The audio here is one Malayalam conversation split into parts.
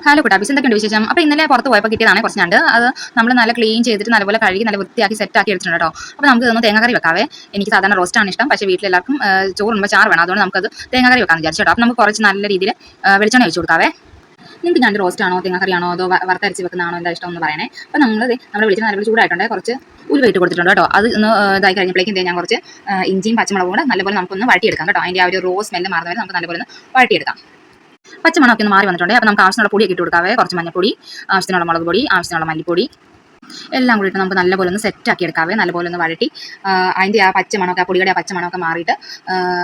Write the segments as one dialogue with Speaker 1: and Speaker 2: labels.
Speaker 1: ഹലോ കുട്ടാബീസ് എന്തൊക്കെയുണ്ട് വിശേഷം? അപ്പോൾ ഇന്നലെ പുറത്ത് പോയപ്പോൾ കിട്ടിയതാണ് കുറച്ച് ഞണ്ട്. അത് നമ്മൾ നല്ല ക്ലീൻ ചെയ്തിട്ട് നല്ലപോലെ കഴുകി നല്ല വൃത്തിയാക്കി സെറ്റാക്കി എടുത്തിട്ടുണ്ട് കേട്ടോ അപ്പോൾ നമുക്ക് ഇതൊന്ന് തേങ്ങാക്കറി വെക്കാവേ. എനിക്ക് സാധാരണ റോസ്റ്റാണ് ഇഷ്ടം. പക്ഷേ വീട്ടിലെല്ലാവർക്കും ചോറുമ്പോൾ ചാറ് വേണം. അതുകൊണ്ട് നമുക്കത് തേങ്ങാക്കറി വെക്കാമെന്ന് വിചാരിച്ചു കേട്ടോ അപ്പോൾ നമുക്ക് കുറച്ച് നല്ല രീതിയിൽ വെളിച്ചെണ്ണ ഒഴിച്ചു കൊടുക്കാവേ. നിങ്ങൾക്ക് ഞണ്ട് റോസ്റ്റ് ആണോ തേങ്ങാക്കറിയാണോ അതോ വറുത്തരച്ച് വെക്കുന്നതാണോ എന്താ ഇഷ്ടം എന്ന് പറയണേ. അപ്പോൾ നമ്മൾ നമ്മൾ വിളിച്ച് നല്ലപോലെ ചൂടായിട്ടുണ്ട്. കുറച്ച് ഉലുവ കൊടുത്തിട്ടുണ്ട് കേട്ടോ അത് ഒന്ന് ഇതായി കഴിഞ്ഞപ്പോഴേക്കും ഞാൻ കുറച്ച് ഇഞ്ചിയും പച്ചമുളകും കൂടെ നല്ലപോലെ നമുക്കൊന്ന് വഴറ്റിയെടുക്കാം കേട്ടോ അതിന്റെ ആ ഒരു റോസ് സ്മെല്ല് മാറുന്നവരെ നമുക്ക് നല്ലപോലെ ഒന്ന് വഴറ്റിയെടുക്കാം. പച്ചമണമൊക്കെ ഒന്ന് മാറി വന്നിട്ടുണ്ട്. അപ്പോൾ നമുക്ക് ആവശ്യമുള്ള പൊടിയൊക്കെ ഇട്ട് കൊടുക്കാവേ. കുറച്ച് മഞ്ഞപ്പൊടി ആവശ്യത്തിനുള്ള മുളക് പൊടി ആവശ്യത്തിനുള്ള മല്ലിപ്പൊടി. എല്ലാം കൂടി ഇട്ട് നമുക്ക് നല്ലപോലെ ഒന്ന് സെറ്റാക്കി എടുക്കാവേ. നല്ലപോലെ ഒന്ന് വഴറ്റി അതിന്റെ ആ പച്ചമണമൊക്കെ ആ പൊടിയുടെ ആ പച്ചമണമൊക്കെ മാറിയിട്ട്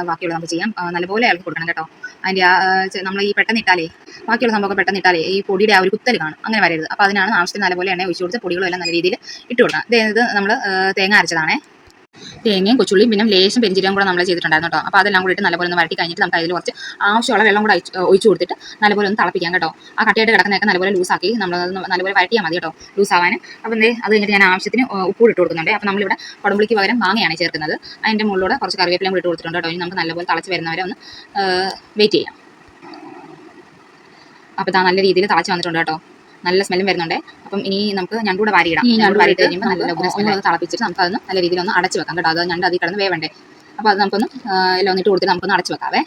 Speaker 1: ബാക്കിയുള്ള നമുക്ക് ചെയ്യാം. നല്ലപോലെ ഇളക്കി കൊടുക്കണം കേട്ടോ. അതിന്റെ ആ നമ്മൾ ഈ പെട്ടെന്ന് ഇട്ടാലേ ബാക്കിയുള്ള സംഭവമൊക്കെ പെട്ടെന്ന് ഇട്ടാലേ ഈ പൊടിയുടെ ആ ഒരു കുത്തൽ കാണും. അങ്ങനെ വരരുത്. അപ്പോൾ അതിനാണ് ആവശ്യത്തിന് നല്ലപോലെ എണ്ണ ഒഴിച്ചു കൊടുത്ത് പൊടികളും എല്ലാം നല്ല രീതിയിൽ ഇട്ട് കൊടുക്കണം. ഇത് നമ്മൾ തേങ്ങ അരച്ചതാണേ. തേങ്ങയും കൊച്ചുള്ളിയും പിന്നെ ലേശം പെരിഞ്ചീരകം കൂടെ നമ്മൾ ചെയ്തിട്ടുണ്ടായിരുന്നു കേട്ടോ. അപ്പോൾ അതെല്ലാം കൂടി നല്ലപോലെ ഒന്ന് വരട്ടി കഴിഞ്ഞിട്ട് നമുക്ക് അതിൽ കുറച്ച് ആവശ്യമുള്ള വെള്ളം കൂടെ ഒഴിച്ച് കൊടുത്തിട്ട് നല്ലപോലെ ഒന്ന് തിളപ്പിക്കാം കേട്ടോ. ആ കട്ടിയായിട്ട് കിടക്കുന്നതൊക്കെ നല്ലപോലെ ലൂസാക്കി നമ്മൾ നല്ലപോലെ വരട്ടിയാൽ മതി കേട്ടോ ലൂസാവാൻ അപ്പോൾ എന്തേ അത് കഴിഞ്ഞിട്ട് ഞാൻ ആവശ്യത്തിന് ഉപ്പ് ഇട്ട് കൊടുക്കുന്നുണ്ട്. അപ്പോൾ നമ്മളിവിടെ കുടമ്പുളിക്ക് പകരം മാങ്ങയാണ് ചേർക്കുന്നത്. അതിന്റെ മുകളിലൂടെ കുറച്ച് കറിവേപ്പിലയും കൂടി ഇട്ട് കൊടുത്തിട്ടുണ്ട് കേട്ടോ. ഇനി നമുക്ക് നല്ലപോലെ തിളച്ച് വരുന്നവരെ ഒന്ന് വെയിറ്റ് ചെയ്യാം. അപ്പോൾ ഇതാ നല്ല രീതിയിൽ തിളച്ച് വന്നിട്ടുണ്ട് കേട്ടോ. നല്ല സ്മെല്ലും വരുന്നുണ്ട്. അപ്പം ഇനി നമുക്ക് ഞണ്ടൂടെ വാരിയിടാം.
Speaker 2: ഈ
Speaker 1: ഞണ്ട് വാരിയിട്ട്
Speaker 2: ഇട്ട്
Speaker 1: കഴിയുമ്പോൾ നല്ല ഒന്ന് ഒന്ന് തിളപ്പിച്ചിട്ട് നമുക്ക് അതൊന്ന് നല്ല രീതിയിൽ ഒന്ന് അടച്ചു വെക്കാം കേട്ടോ. അത് ഞണ്ട് അതിൽ കിടന്ന് വേവണ്ടേ. അപ്പോൾ അത് നമുക്കൊന്ന് എല്ലാം ഒന്നിട്ട് കൊടുത്തിട്ട് നമുക്കൊന്ന് അടച്ചു വെക്കാവേ.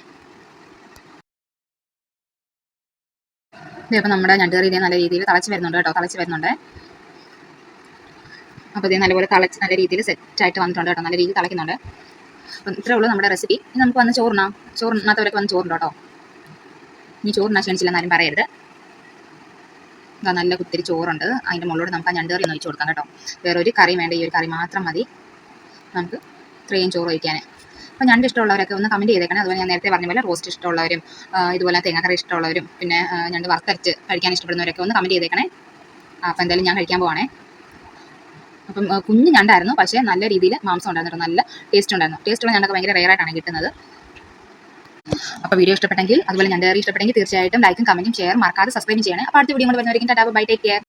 Speaker 1: ഇതേ അപ്പോൾ നമ്മുടെ ഞണ്ട് കറി ഇതേ നല്ല രീതിയിൽ തിളച്ച് വരുന്നുണ്ട് കേട്ടോ. തിളച്ച് വരുന്നുണ്ട്. അപ്പോൾ ഇതേ നല്ലപോലെ തിളച്ച് നല്ല രീതിയിൽ സെറ്റായിട്ട് വന്നിട്ടുണ്ട് കേട്ടോ. നല്ല രീതിയിൽ തിളയ്ക്കുന്നുണ്ട്. അപ്പം ഇത്രേ ഉള്ളൂ നമ്മുടെ റെസിപ്പി ഇനി നമുക്ക് വന്ന് ചോറിനാം ചോറിനകത്തവരൊക്കെ വന്ന് ചോറുണ്ടോ കേട്ടോ? ഇനി ചോറിനാ ക്ഷണിച്ചില്ലെന്ന് ആരും പറയരുത്. ഇതാ നല്ല കുത്തിരി ചോറുണ്ട്. അതിന്റെ മുകളിലൂടെ നമുക്ക് ആ ഞണ്ട് കറി ഒന്ന് ഒഴിച്ച് കൊടുക്കാം കേട്ടോ. വേറെ ഒരു കറി വേണ്ട ഈ ഒരു കറി മാത്രം മതി. നമുക്ക് ഇത്രയും ചോറ് ഒഴിക്കാൻ അപ്പോൾ ഞണ്ട് ഇഷ്ടമുള്ളവരൊക്കെ ഒന്ന് കമന്റ് ചെയ്തേക്കണേ. അതുപോലെ ഞാൻ നേരത്തെ പറഞ്ഞ പോലെ റോസ്റ്റ് ഇഷ്ടമുള്ളവരും ഇതുപോലെ തേങ്ങാക്കറി ഇഷ്ടമുള്ളവരും പിന്നെ ഞണ്ട് വറുത്തരച്ച് കഴിക്കാൻ ഇഷ്ടപ്പെടുന്നവരൊക്കെ ഒന്ന് കമന്റ് ചെയ്തേക്കണേ. അപ്പം അപ്പോൾ എന്തായാലും ഞാൻ കഴിക്കാൻ പോവാണേ. അപ്പം കുഞ്ഞ് ഞണ്ടായിരുന്നു. പക്ഷേ നല്ല രീതിയിൽ മാംസം ഉണ്ടായിരുന്നു നല്ല ടേസ്റ്റ് ഉണ്ടായിരുന്നു. ടേസ്റ്റുള്ള ഞണ്ടൊക്കെ ഭയങ്കര ആയിട്ടാണ് കിട്ടുന്നത്. അപ്പോൾ വീഡിയോ ഇഷ്ടപ്പെട്ടെങ്കിൽ അതുപോലെ ഞാൻ ഡയറി ഇഷ്ടപ്പെട്ടെങ്കിൽ തീർച്ചയായിട്ടും ലൈക്കും കമന്റും ഷെയർ മറക്കാതെ സബ്സ്ക്രൈബ് ചെയ്യണേ. അപ്പോൾ അടുത്ത വീഡിയോ കൊണ്ട് വരുന്നവരിക്കും ടാറ്റാ ബൈ ടേക്ക് കെയർ